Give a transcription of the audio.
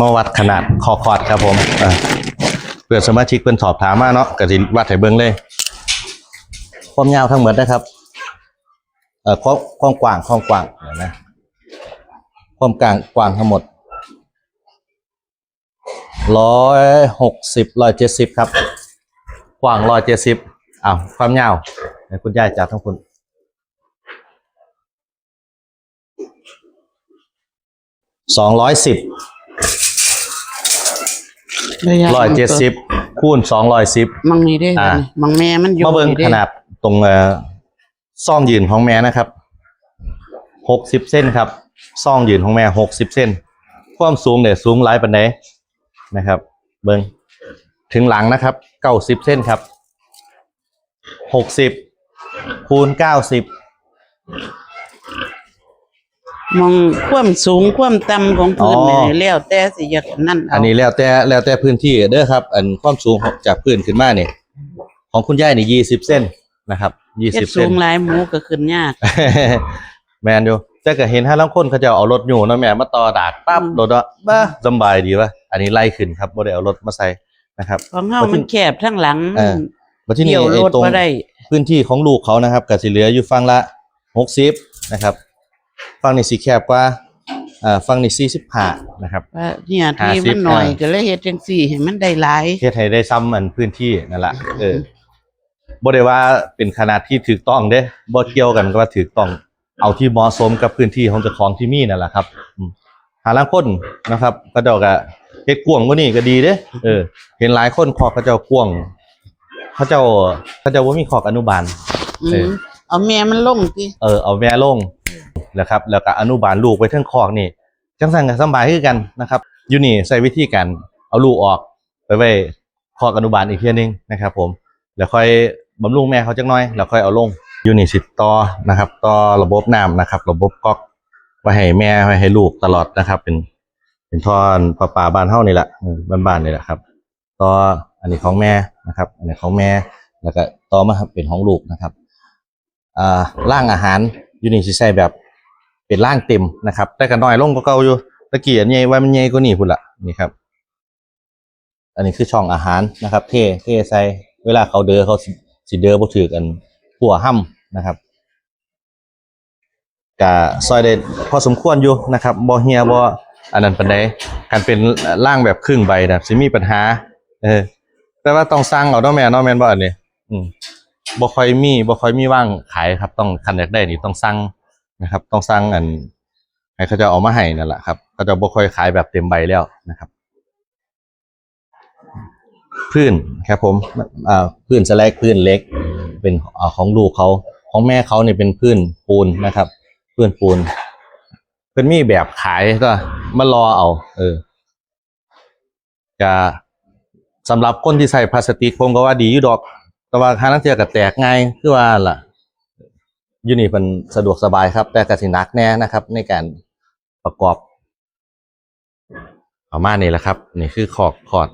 มาวัดขนาดคอคอดครับผมเพื่อสมาชิกเพิ่นสอบถามมาเนาะก็สิวัดให้เบิ่งเลยความยาวทั้งหมดนะครับเอ่อความความกว้างความกว้างเดี๋ยวนะความกลางกว้างทั้งหมดร้อยหกสิบร้อยเจ็ดสิบครับกว้างร้อยเจ็ดสิบอ้าวความยาวคุณยายจับทั้งคุณสองร้อยสิบ ระะร้อยเจ็ดสิบคูณสองร้อยสิบมังมีได้อ่า มังแม่มันอยู่มาเบิ่งด้ขนาดตรงเอ่อซ่องยืนของแม่นะครับหกสิบเส้นครับซ่องยืนของแม่หกสิบเส้น ความสูงเนี่ยสูงหลายปันไดนะครับ เบิ่งถึงหลังนะครับเก้าสิบเส้นครับหกสิบคูณเก้าสิบ มองความสูงความต่ำของพื้นนี่แล้วแต่สิอยากนั่นเอาอันนี้แล้วแต่แล้วแต่พื้นที่เด้อครับ อันความสูงจากพื้นขึ้นมาเนี่ยของคุณย่ายนี่ยี่สิบเส้นนะครับยี่เฮ็สิดบสูเส้นงหลายหมูก็ขึ้นยาก แมนอยู่แต่ก็เห็นถ้าลังคนเขาจะเอารถอยู่เนาะแม่มาต่อดากปั๊บอืม รถว่าบ้าสำบายดีวะอันนี้ไล่ขึ้นครับบ่ได้เอารถมาใส่นะครับ ของเฮามันแคบทั้งหลังเออ มาที่นี่เกี่ยวไอ้รถตรง บ่ได้ พื้นที่ของลูกเขานะครับก็สิเหลืออยู่ฝั่งละหกสิบนะครับ ฝั่งนี้สีแคบกว่าอ่าฝั่งนี้สี่สิบห้านะครับ ว่าเนี่ยที่ห้าสิบมันหน่อยอ่าก็เลยเฮ็ดจังซี่ให้มันได้หลายเฮ็ดให้ได้ซ้ำอันพื้นที่นั่นแหละเออบ่ได้ว่าเป็นขนาดที่ถูกต้องเด้บ่เกี่ยวกันก็ว่าถูกต้อง เอาที่เหมาะสมกับพื้นที่ของเจ้าของที่มีนั่นแหละครับอืมหาลางคนนะครับก็เจ้าก็เฮ็ดกว้างกว่านี้ก็ดีเด้เออ เห็นหลายคนขอกเขาเจ้ากว้างเขาเจ้าเขาเจ้าบ่มีขอกอนุบาล อืเออมเอาแม่มันลงติเออเอาแม่ลง นะครับแล้วก็อนุบาลลูกไว้เทั้งคอกนี่จังซั่นก็สบายคือกันนะครับอยู่นี่ใช้วิธีการเอาลูกออกไปไว้คอกอนุบาลอีกเทียนึงนะครับ ผมแล้วค่อยบำรุงแม่เขาจักน่อยแล้วค่อยเอาลงอยู่นี่สิต่อนะครับต่อระบบน้ำนะครับ ระบบก๊อกไว้ให้แม่ไว้ให้ลูกตลอดนะครับ เป็นเป็นท่อนปลาปาบ้านเฮานี่แหละบ้านๆนี่แหละครับต่ออันนี้ของแม่นะครับ อันนี้ของแม่แล้วก็ต่อมาครับเป็นของลูกนะครับอ่าร่างอาหารยูนี่สิใส่แบบ เป็นร่างเต็มนะครับแต่ก็น้อยลงกว่าเก่าอยู่ตะกี้อันใหญ่ไว้มันใหญ่กว่านี้พุ่นละนี่ครับ อันนี้คือช่องอาหารนะครับ เทเทใส่เวลาเขาเดือเขาสิเดือบ่ถือกันหัวห้ำนะครับกะซอยได้พอสมควรอยู่นะครับบ่เฮียบ่อันนั้นปานใดการเป็นร่างแบบครึ่งใบนะสิมีปัญหา เออ แต่ว่าต้องสร้างเอาเนาะแม่เนาะแม่นบ่อันนี้อืมบ่ค่อยมีบ่ค่อยมีว่างขายครับ ต้องคันอยากได้นี่ต้องสั่ง นะครับ ต้องสั่งอันให้เขาจะเอามาให้นั่นแหละครับเขาจะบ่ค่อยขายแบบเต็มใบแล้วนะครับพื้นครับผมอ่าพื้นสแลกพื้นเล็ก เป็นอ่าของลูกเขาของแม่เขาเนี่ยเป็นพื้นปูนนะครับพื้นปูน เป็นมีแบบขายก็มารอเอา เออจะสำหรับคนที่ใส่พลาสติกผมก็ว่าดีอยู่ดอก แต่ว่าคานังเทียก็แตกง่ายคือว่าล่ะ ยูนี่มันสะดวกสบายครับ แต่กสินักแน่นะครับ ในการประกอบประมาณนี้แหละครับ นี่คือขอกขอด